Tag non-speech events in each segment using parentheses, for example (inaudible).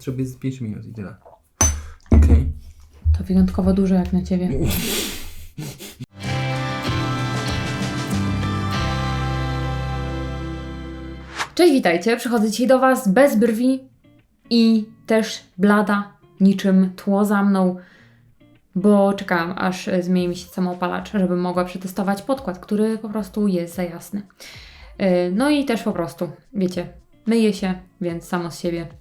potrzebuję z 5 minut i tyle. Okej. To wyjątkowo dużo jak na ciebie. Cześć, witajcie. Przychodzę dzisiaj do Was bez brwi i też blada, niczym tło za mną, bo czekałam, aż zmieni mi się samoopalacz, żebym mogła przetestować podkład, który po prostu jest za jasny. Yy, No i też po prostu, wiecie, myje się, więc samo z siebie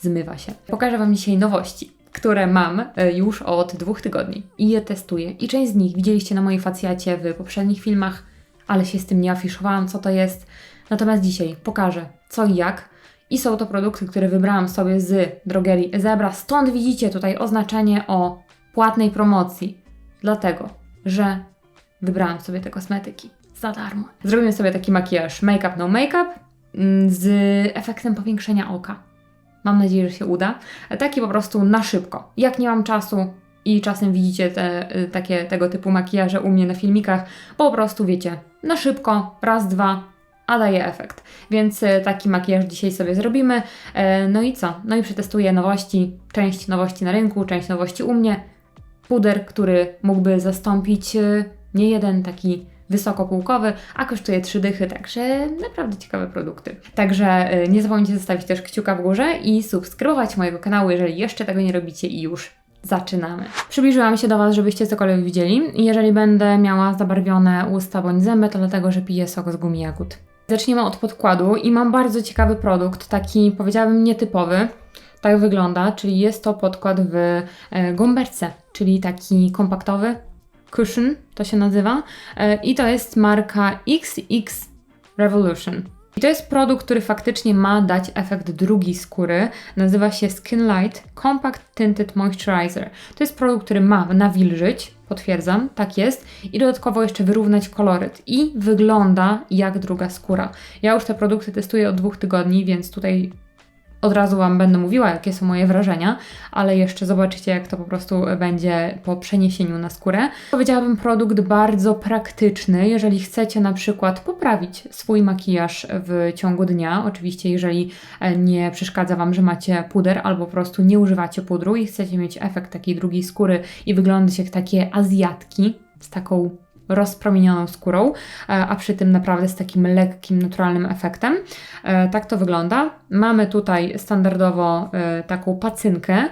zmywa się. Pokażę Wam dzisiaj nowości, które mam e, już od dwóch tygodni i je testuję. I część z nich widzieliście na mojej facjacie w poprzednich filmach, ale się z tym nie afiszowałam, co to jest. Natomiast dzisiaj pokażę co i jak. I są to produkty, które wybrałam sobie z drogerii Zebra. Stąd widzicie tutaj oznaczenie o płatnej promocji. Dlatego, że wybrałam sobie te kosmetyki za darmo. Zrobimy sobie taki makijaż make-up, no make-up mm, z efektem powiększenia oka. Mam nadzieję, że się uda. Taki po prostu na szybko. Jak nie mam czasu i czasem widzicie te, y, takie tego typu makijaże u mnie na filmikach, po prostu wiecie, na szybko, raz, dwa, a daje efekt. Więc y, taki makijaż dzisiaj sobie zrobimy. E, No i co? No i przetestuję nowości, część nowości na rynku, część nowości u mnie. Puder, który mógłby zastąpić y, nie jeden taki wysokopółkowy, a kosztuje 3 dychy, także naprawdę ciekawe produkty. Także y, nie zapomnijcie zostawić też kciuka w górze i subskrybować mojego kanału, jeżeli jeszcze tego nie robicie i już zaczynamy. Przybliżyłam się do Was, żebyście cokolwiek widzieli. Jeżeli będę miała zabarwione usta bądź zęby, to dlatego, że piję sok z gumi jagód. Zaczniemy od podkładu i mam bardzo ciekawy produkt, taki powiedziałabym nietypowy. Tak wygląda, czyli jest to podkład w e, gąbeczce, czyli taki kompaktowy, cushion to się nazywa E, i to jest marka XX Revolution. I to jest produkt, który faktycznie ma dać efekt drugiej skóry. Nazywa się Skin Light Compact Tinted Moisturizer. To jest produkt, który ma nawilżyć, potwierdzam, tak jest, i dodatkowo jeszcze wyrównać koloryt. I wygląda jak druga skóra. Ja już te produkty testuję od dwóch tygodni, więc tutaj od razu Wam będę mówiła, jakie są moje wrażenia, ale jeszcze zobaczycie, jak to po prostu będzie po przeniesieniu na skórę. Powiedziałabym, produkt bardzo praktyczny, jeżeli chcecie na przykład poprawić swój makijaż w ciągu dnia. Oczywiście, jeżeli e, nie przeszkadza Wam, że macie puder albo po prostu nie używacie pudru i chcecie mieć efekt takiej drugiej skóry i wyglądać jak takie Azjatki z taką rozpromienioną skórą, e, a przy tym naprawdę z takim lekkim, naturalnym efektem. E, Tak to wygląda. Mamy tutaj standardowo e, taką pacynkę,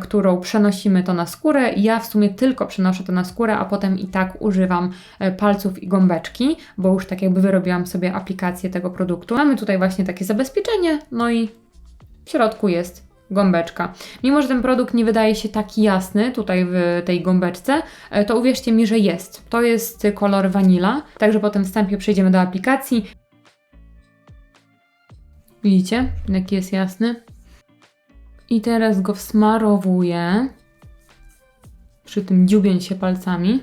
którą przenosimy to na skórę. Ja w sumie tylko przenoszę to na skórę, a potem i tak używam palców i gąbeczki, bo już tak jakby wyrobiłam sobie aplikację tego produktu. Mamy tutaj właśnie takie zabezpieczenie, no i w środku jest gąbeczka. Mimo, że ten produkt nie wydaje się taki jasny tutaj w tej gąbeczce, e, to uwierzcie mi, że jest. To jest kolor vanilla, także po tym wstępie przejdziemy do aplikacji. Widzicie, jaki jest jasny? I teraz go wsmarowuję. Przy tym dziubię się palcami.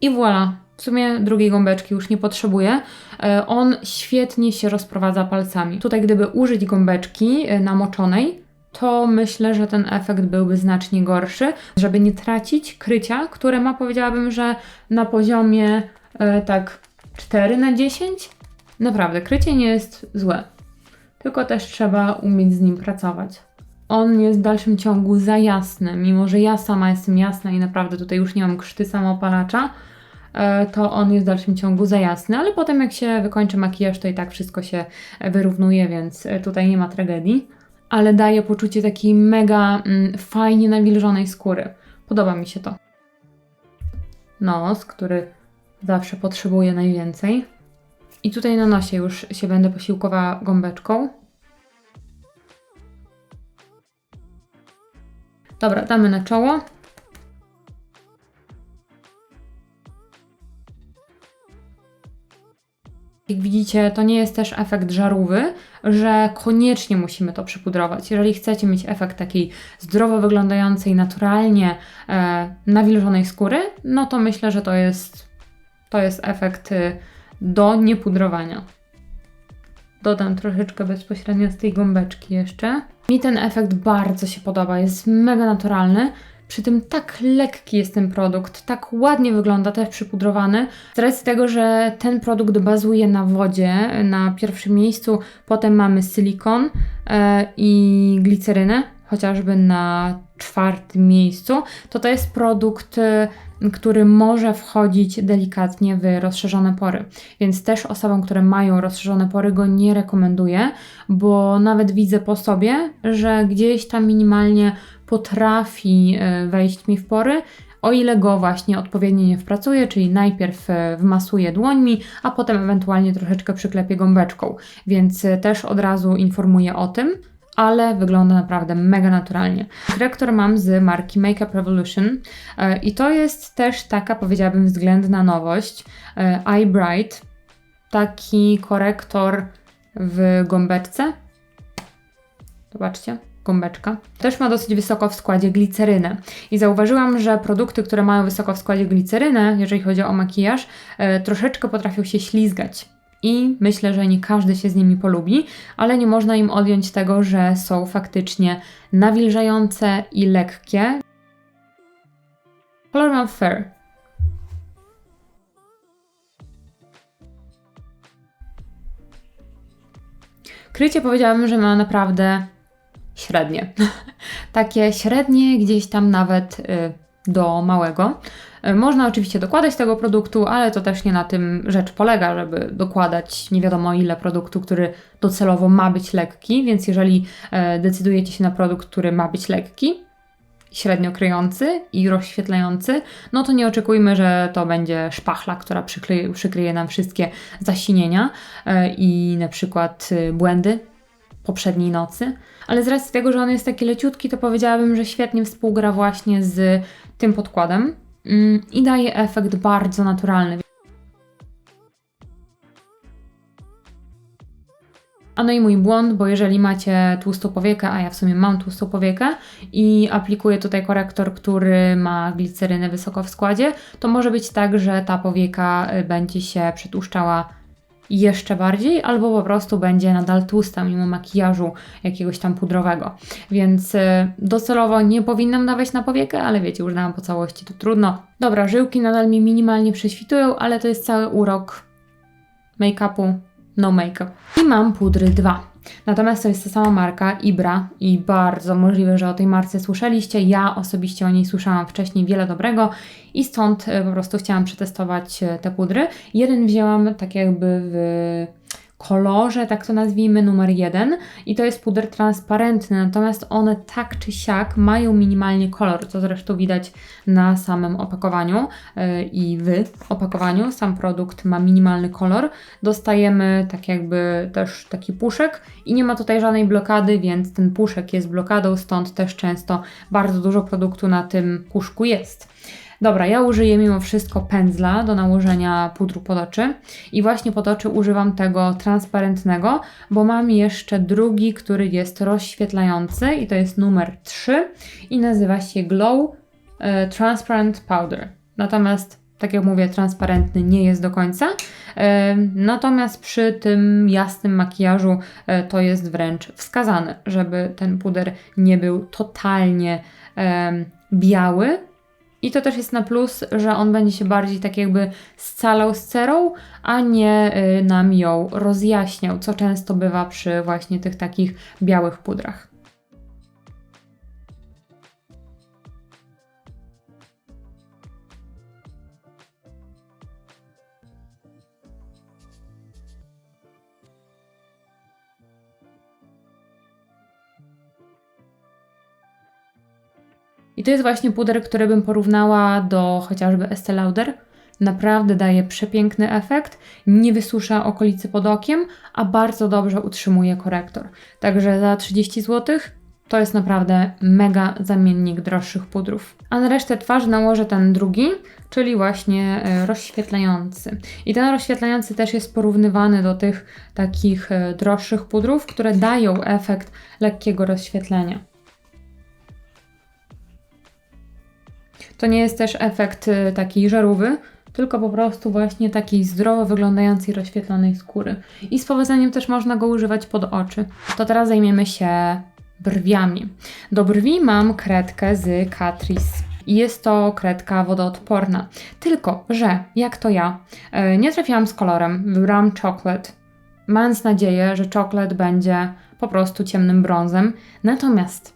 I voilà. W sumie drugiej gąbeczki już nie potrzebuję. E, On świetnie się rozprowadza palcami. Tutaj, gdyby użyć gąbeczki e, namoczonej, to myślę, że ten efekt byłby znacznie gorszy, żeby nie tracić krycia, które ma, powiedziałabym, że na poziomie e, tak 4 na 10. Naprawdę, krycie nie jest złe, tylko też trzeba umieć z nim pracować. On jest w dalszym ciągu za jasny, mimo że ja sama jestem jasna i naprawdę tutaj już nie mam krzty samoopalacza, e, to on jest w dalszym ciągu za jasny, ale potem jak się wykończy makijaż, to i tak wszystko się e, wyrównuje, więc e, tutaj nie ma tragedii. Ale daje poczucie takiej mega mm, fajnie nawilżonej skóry. Podoba mi się to. Nos, który zawsze potrzebuje najwięcej. I tutaj na nosie już się będę posiłkowała gąbeczką. Dobra, damy na czoło. Jak widzicie, to nie jest też efekt żarówy, że koniecznie musimy to przypudrować. Jeżeli chcecie mieć efekt takiej zdrowo wyglądającej, naturalnie e, nawilżonej skóry, no to myślę, że to jest, to jest efekt y, do niepudrowania. Dodam troszeczkę bezpośrednio z tej gąbeczki jeszcze. Mi ten efekt bardzo się podoba, jest mega naturalny. Przy tym tak lekki jest ten produkt, tak ładnie wygląda, też przypudrowany. Z racji tego, że ten produkt bazuje na wodzie na pierwszym miejscu, potem mamy silikon e, i glicerynę, chociażby na czwartym miejscu, to to jest produkt, e, który może wchodzić delikatnie w rozszerzone pory. Więc też osobom, które mają rozszerzone pory, go nie rekomenduję, bo nawet widzę po sobie, że gdzieś tam minimalnie potrafi e, wejść mi w pory, o ile go właśnie odpowiednio nie wpracuję, czyli najpierw e, wmasuję dłońmi, a potem ewentualnie troszeczkę przyklepię gąbeczką. Więc e, też od razu informuję o tym, ale wygląda naprawdę mega naturalnie. Korektor mam z marki Makeup Revolution i to jest też taka, powiedziałabym, względna nowość. Eye Bright, taki korektor w gąbeczce. Zobaczcie, gąbeczka. Też ma dosyć wysoko w składzie glicerynę. I zauważyłam, że produkty, które mają wysoko w składzie glicerynę, jeżeli chodzi o makijaż, e, troszeczkę potrafią się ślizgać. I myślę, że nie każdy się z nimi polubi, ale nie można im odjąć tego, że są faktycznie nawilżające i lekkie. Kolor mam Fair. Krycie powiedziałabym, że ma naprawdę średnie. (laughs) Takie średnie, gdzieś tam nawet y, do małego. Y, Można oczywiście dokładać tego produktu, ale to też nie na tym rzecz polega, żeby dokładać nie wiadomo ile produktu, który docelowo ma być lekki, więc jeżeli e, decydujecie się na produkt, który ma być lekki, średnio kryjący i rozświetlający, no to nie oczekujmy, że to będzie szpachla, która przykryje, przykryje nam wszystkie zasinienia e, i na przykład y, błędy poprzedniej nocy. Ale z racji tego, że on jest taki leciutki, to powiedziałabym, że świetnie współgra właśnie z tym podkładem mm, i daje efekt bardzo naturalny. A no i mój błąd, bo jeżeli macie tłustą powiekę, a ja w sumie mam tłustą powiekę i aplikuję tutaj korektor, który ma glicerynę wysoko w składzie, to może być tak, że ta powieka y, będzie się przetłuszczała jeszcze bardziej, albo po prostu będzie nadal tłusta mimo makijażu jakiegoś tam pudrowego. Więc y, docelowo nie powinnam dawać na powiekę, ale wiecie, już dałam po całości, to trudno. Dobra, żyłki nadal mi minimalnie prześwitują, ale to jest cały urok make-upu, no make-up. I mam pudry 2. Natomiast to jest ta sama marka, Ibra i bardzo możliwe, że o tej marce słyszeliście. Ja osobiście o niej słyszałam wcześniej wiele dobrego i stąd e, po prostu chciałam przetestować e, te pudry. Jeden wzięłam tak jakby w kolorze, tak to nazwijmy, numer jeden i to jest puder transparentny, natomiast one tak czy siak mają minimalnie kolor, co zresztą widać na samym opakowaniu yy, i w opakowaniu. Sam produkt ma minimalny kolor. Dostajemy tak jakby też taki puszek i nie ma tutaj żadnej blokady, więc ten puszek jest blokadą, stąd też często bardzo dużo produktu na tym puszku jest. Dobra, ja użyję mimo wszystko pędzla do nałożenia pudru pod oczy i właśnie pod oczy używam tego transparentnego, bo mam jeszcze drugi, który jest rozświetlający i to jest numer 3 i nazywa się Glow e, Transparent Powder. Natomiast, tak jak mówię, transparentny nie jest do końca. E, Natomiast przy tym jasnym makijażu e, to jest wręcz wskazane, żeby ten puder nie był totalnie biały, i to też jest na plus, że on będzie się bardziej tak jakby scalał z cerą, a nie y, nam ją rozjaśniał, co często bywa przy właśnie tych takich białych pudrach. I to jest właśnie puder, który bym porównała do chociażby Estee Lauder. Naprawdę daje przepiękny efekt, nie wysusza okolicy pod okiem, a bardzo dobrze utrzymuje korektor. Także za 30 zł to jest naprawdę mega zamiennik droższych pudrów. A na resztę twarzy nałożę ten drugi, czyli właśnie e, rozświetlający. I ten rozświetlający też jest porównywany do tych takich e, droższych pudrów, które dają efekt lekkiego rozświetlenia. To nie jest też efekt y, takiej żarówy, tylko po prostu właśnie takiej zdrowo wyglądającej, rozświetlonej skóry. I z powodzeniem też można go używać pod oczy. To teraz zajmiemy się brwiami. Do brwi mam kredkę z Catrice. I jest to kredka wodoodporna. Tylko, że jak to ja, e, nie trafiłam z kolorem, wybrałam chocolate, mając nadzieję, że chocolate będzie po prostu ciemnym brązem. Natomiast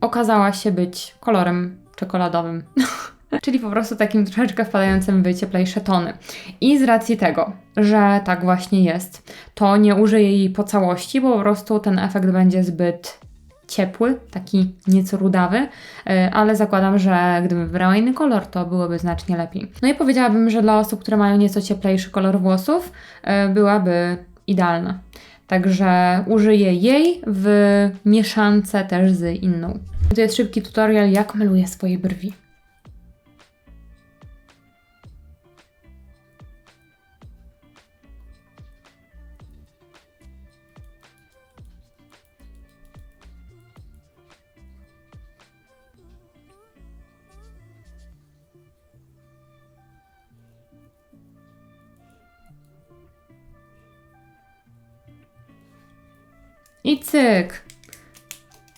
okazała się być kolorem czekoladowym. (laughs) Czyli po prostu takim troszeczkę wpadającym w cieplejsze tony. I z racji tego, że tak właśnie jest, to nie użyję jej po całości, bo po prostu ten efekt będzie zbyt ciepły, taki nieco rudawy, e, ale zakładam, że gdybym wybrała inny kolor, to byłoby znacznie lepiej. No i powiedziałabym, że dla osób, które mają nieco cieplejszy kolor włosów, e, byłaby idealna. Także użyję jej w mieszance też z inną. To jest szybki tutorial, jak maluję swoje brwi. I cyk.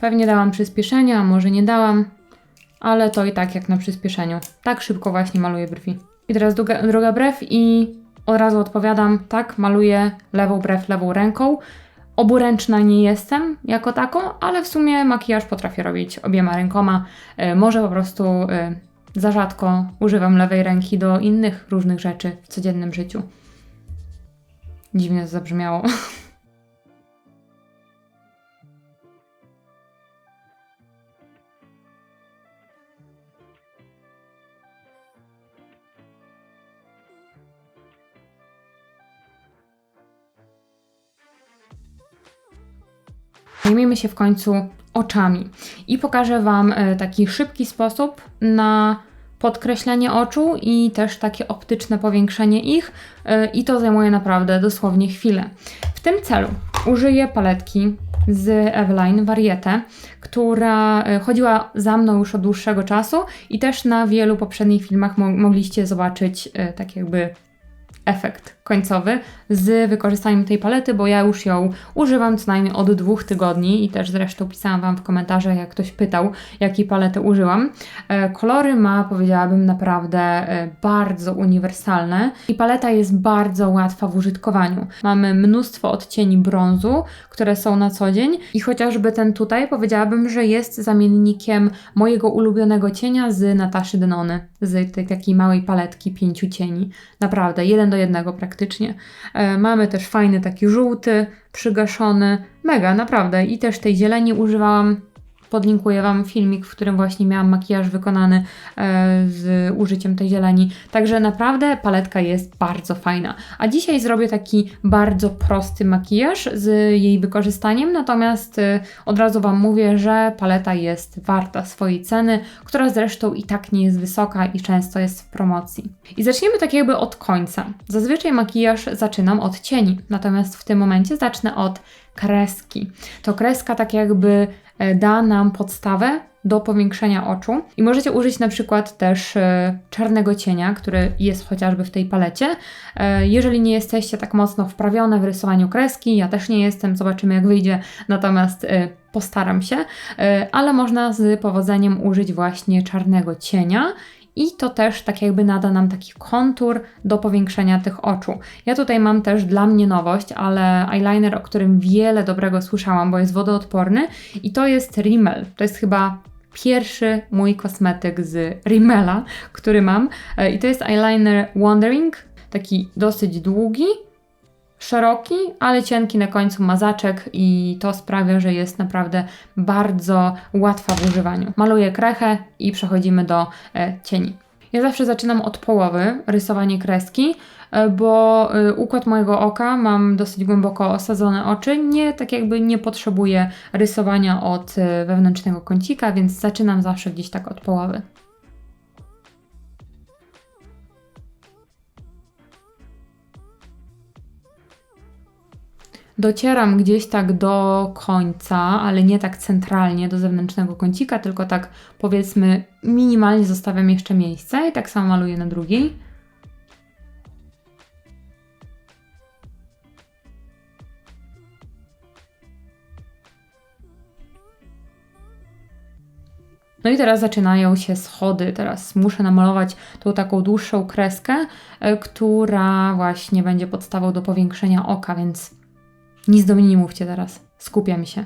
Pewnie dałam przyspieszenia, a może nie dałam, ale to i tak jak na przyspieszeniu. Tak szybko właśnie maluję brwi. I teraz druga, druga brew i od razu odpowiadam, tak, maluję lewą brew lewą ręką. Oburęczna nie jestem jako taką, ale w sumie makijaż potrafię robić obiema rękoma. E, może po prostu e, za rzadko używam lewej ręki do innych różnych rzeczy w codziennym życiu. Dziwnie to zabrzmiało. (laughs) Zajmiemy się w końcu oczami i pokażę Wam e, taki szybki sposób na podkreślenie oczu i też takie optyczne powiększenie ich e, i to zajmuje naprawdę dosłownie chwilę. W tym celu użyję paletki z Eveline Variete, która e, chodziła za mną już od dłuższego czasu i też na wielu poprzednich filmach mo mogliście zobaczyć tak jakby efekt końcowy z wykorzystaniem tej palety, bo ja już ją używam co najmniej od dwóch tygodni i też zresztą pisałam Wam w komentarzach, jak ktoś pytał, jakiej palety użyłam. E, kolory ma, powiedziałabym, naprawdę e, bardzo uniwersalne i paleta jest bardzo łatwa w użytkowaniu. Mamy mnóstwo odcieni brązu, które są na co dzień i chociażby ten tutaj powiedziałabym, że jest zamiennikiem mojego ulubionego cienia z Nataszy Denony, z tej takiej małej paletki pięciu cieni. Naprawdę, jeden do jednego praktycznie. E, mamy też fajny taki żółty, przygaszony, mega, naprawdę. I też tej zieleni używałam podlinkuję Wam filmik, w którym właśnie miałam makijaż wykonany e, z użyciem tej zieleni. Także naprawdę paletka jest bardzo fajna. A dzisiaj zrobię taki bardzo prosty makijaż z jej wykorzystaniem, natomiast e, od razu Wam mówię, że paleta jest warta swojej ceny, która zresztą i tak nie jest wysoka i często jest w promocji. I zaczniemy tak jakby od końca. Zazwyczaj makijaż zaczynam od cieni, natomiast w tym momencie zacznę od kreski. To kreska tak jakby e, da nam podstawę do powiększenia oczu i możecie użyć na przykład też e, czarnego cienia, który jest chociażby w tej palecie. E, jeżeli nie jesteście tak mocno wprawione w rysowaniu kreski, ja też nie jestem, zobaczymy jak wyjdzie, natomiast postaram się, ale można z powodzeniem użyć właśnie czarnego cienia i to też tak jakby nada nam taki kontur do powiększenia tych oczu. Ja tutaj mam też dla mnie nowość, ale eyeliner, o którym wiele dobrego słyszałam, bo jest wodoodporny i to jest Rimmel. To jest chyba pierwszy mój kosmetyk z Rimmela, który mam e, i to jest eyeliner Wandering, taki dosyć długi, szeroki, ale cienki na końcu mazaczek i to sprawia, że jest naprawdę bardzo łatwa w używaniu. Maluję krechę i przechodzimy do e, cieni. Ja zawsze zaczynam od połowy rysowanie kreski, e, bo e, układ mojego oka, mam dosyć głęboko osadzone oczy, nie tak jakby nie potrzebuję rysowania od wewnętrznego kącika, więc zaczynam zawsze gdzieś tak od połowy. Docieram gdzieś tak do końca, ale nie tak centralnie do zewnętrznego kącika, tylko tak powiedzmy minimalnie zostawiam jeszcze miejsce i tak samo maluję na drugiej. No i teraz zaczynają się schody. Teraz muszę namalować tą taką dłuższą kreskę, e, która właśnie będzie podstawą do powiększenia oka, więc nic do mnie nie mówcie teraz. Skupiam się.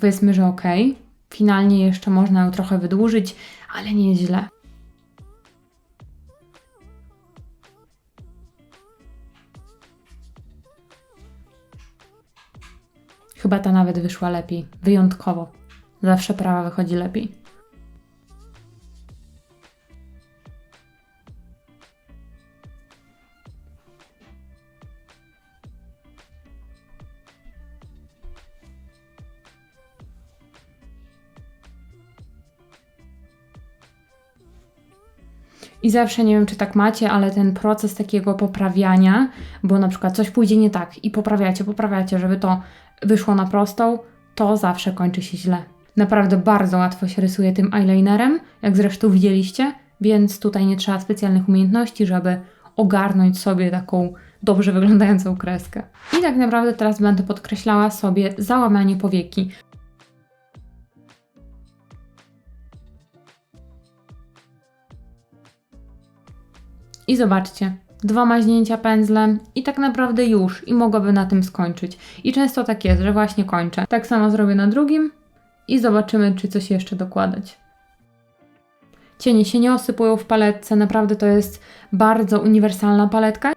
Powiedzmy, że ok. Finalnie jeszcze można ją trochę wydłużyć, ale nie źle. Chyba ta nawet wyszła lepiej. Wyjątkowo. Zawsze prawa wychodzi lepiej. I zawsze nie wiem, czy tak macie, ale ten proces takiego poprawiania, bo na przykład coś pójdzie nie tak i poprawiacie, poprawiacie, żeby to wyszło na prostą, to zawsze kończy się źle. Naprawdę bardzo łatwo się rysuje tym eyelinerem, jak zresztą widzieliście, więc tutaj nie trzeba specjalnych umiejętności, żeby ogarnąć sobie taką dobrze wyglądającą kreskę. I tak naprawdę teraz będę podkreślała sobie załamanie powieki. I zobaczcie, dwa maźnięcia pędzlem i tak naprawdę już i mogłabym na tym skończyć. I często tak jest, że właśnie kończę. Tak samo zrobię na drugim i zobaczymy, czy coś jeszcze dokładać. Cienie się nie osypują w paletce, naprawdę to jest bardzo uniwersalna paletka.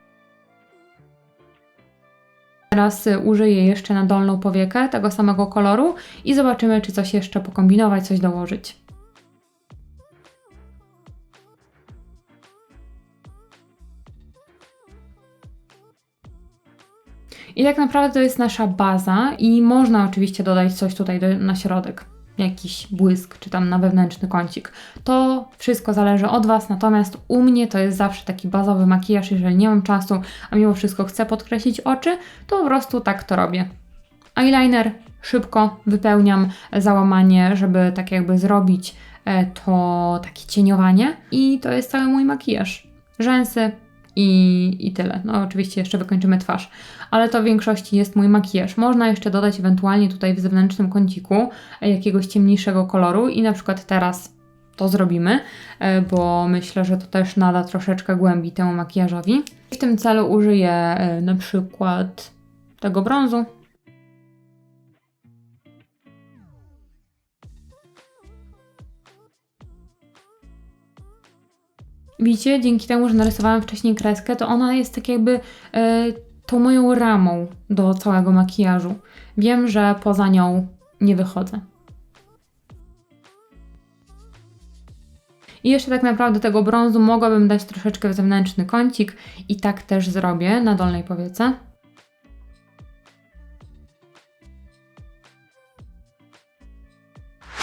Teraz y, użyję jeszcze na dolną powiekę tego samego koloru i zobaczymy, czy coś jeszcze pokombinować, coś dołożyć. I tak naprawdę to jest nasza baza i można oczywiście dodać coś tutaj do, na środek. Jakiś błysk, czy tam na wewnętrzny kącik. To wszystko zależy od Was, natomiast u mnie to jest zawsze taki bazowy makijaż, jeżeli nie mam czasu, a mimo wszystko chcę podkreślić oczy, to po prostu tak to robię. Eyeliner, szybko wypełniam załamanie, żeby tak jakby zrobić e, to takie cieniowanie i to jest cały mój makijaż. Rzęsy, i, i tyle. No oczywiście jeszcze wykończymy twarz, ale to w większości jest mój makijaż. Można jeszcze dodać ewentualnie tutaj w zewnętrznym kąciku jakiegoś ciemniejszego koloru i na przykład teraz to zrobimy, e, bo myślę, że to też nada troszeczkę głębi temu makijażowi. W tym celu użyję e, na przykład tego brązu. Widzicie, dzięki temu, że narysowałam wcześniej kreskę, to ona jest tak jakby e, tą moją ramą do całego makijażu. Wiem, że poza nią nie wychodzę. I jeszcze tak naprawdę tego brązu mogłabym dać troszeczkę w zewnętrzny kącik i tak też zrobię na dolnej powiece.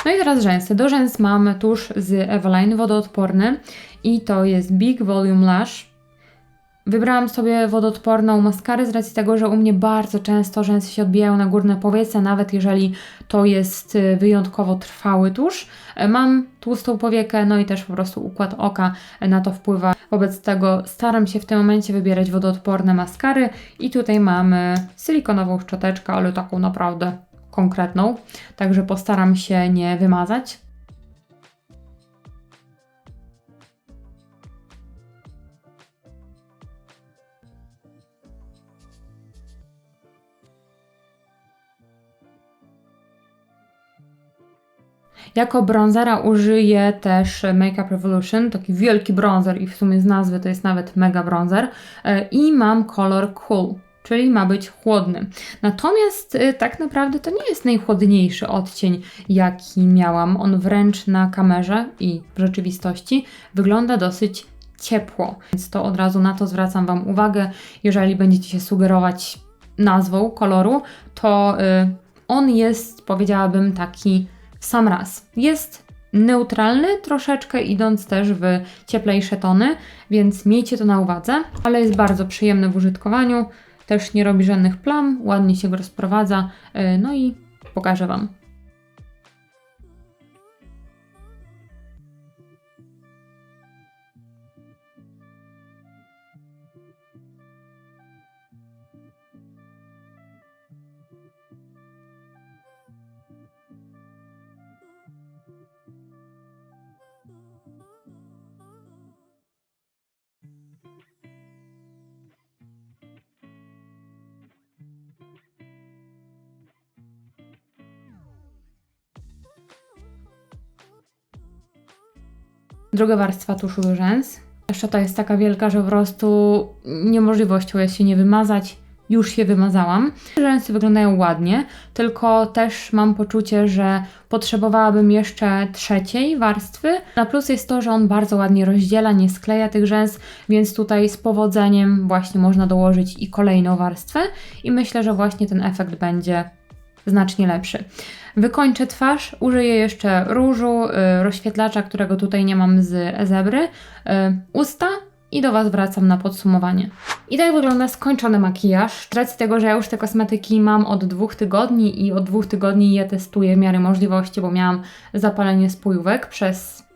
No i teraz rzęsy. Do rzęs mam tusz z Eveline wodoodporny i to jest Big Volume Lash. Wybrałam sobie wodoodporną maskarę z racji tego, że u mnie bardzo często rzęsy się odbijają na górne powiece, nawet jeżeli to jest y, wyjątkowo trwały tusz. E, Mam tłustą powiekę, no i też po prostu układ oka na to wpływa. Wobec tego staram się w tym momencie wybierać wodoodporne maskary i tutaj mamy silikonową szczoteczkę, ale taką naprawdę konkretną, także postaram się nie wymazać. Jako bronzera użyję też Makeup Revolution, taki wielki bronzer i w sumie z nazwy to jest nawet mega bronzer e, i mam kolor Cool czyli ma być chłodny. Natomiast y, tak naprawdę to nie jest najchłodniejszy odcień, jaki miałam. On wręcz na kamerze i w rzeczywistości wygląda dosyć ciepło, więc to od razu na to zwracam Wam uwagę. Jeżeli będziecie się sugerować nazwą koloru, to y, on jest, powiedziałabym, taki w sam raz. Jest neutralny, troszeczkę idąc też w cieplejsze tony, więc miejcie to na uwadze, ale jest bardzo przyjemny w użytkowaniu też nie robi żadnych plam, ładnie się go rozprowadza, e, no i pokażę Wam. Druga warstwa tuszu do rzęs. Jeszcze ta jest taka wielka, że po prostu niemożliwością jest się nie wymazać. Już się wymazałam. Rzęsy wyglądają ładnie, tylko też mam poczucie, że potrzebowałabym jeszcze trzeciej warstwy. Na plus jest to, że on bardzo ładnie rozdziela, nie skleja tych rzęs, więc tutaj z powodzeniem właśnie można dołożyć i kolejną warstwę i myślę, że właśnie ten efekt będzie znacznie lepszy. Wykończę twarz, użyję jeszcze różu, y, rozświetlacza, którego tutaj nie mam z zebry, y, usta i do Was wracam na podsumowanie. I tak wygląda skończony makijaż. Racji tego, że ja już te kosmetyki mam od dwóch tygodni i od dwóch tygodni je testuję w miarę możliwości, bo miałam zapalenie spojówek przez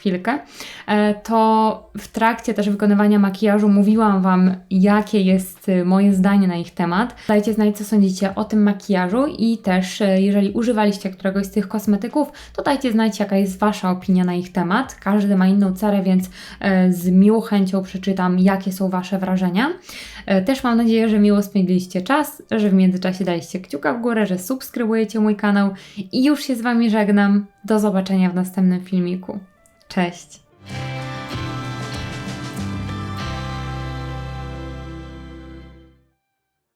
chwilkę, e, to w trakcie też wykonywania makijażu mówiłam Wam, jakie jest y, moje zdanie na ich temat. Dajcie znać, co sądzicie o tym makijażu i też, e, jeżeli używaliście któregoś z tych kosmetyków, to dajcie znać, jaka jest Wasza opinia na ich temat. Każdy ma inną cerę, więc e, z miłą chęcią przeczytam, jakie są Wasze wrażenia. Też mam nadzieję, że miło spędziliście czas, że w międzyczasie daliście kciuka w górę, że subskrybujecie mój kanał i już się z Wami żegnam. Do zobaczenia w następnym filmiku. Cześć!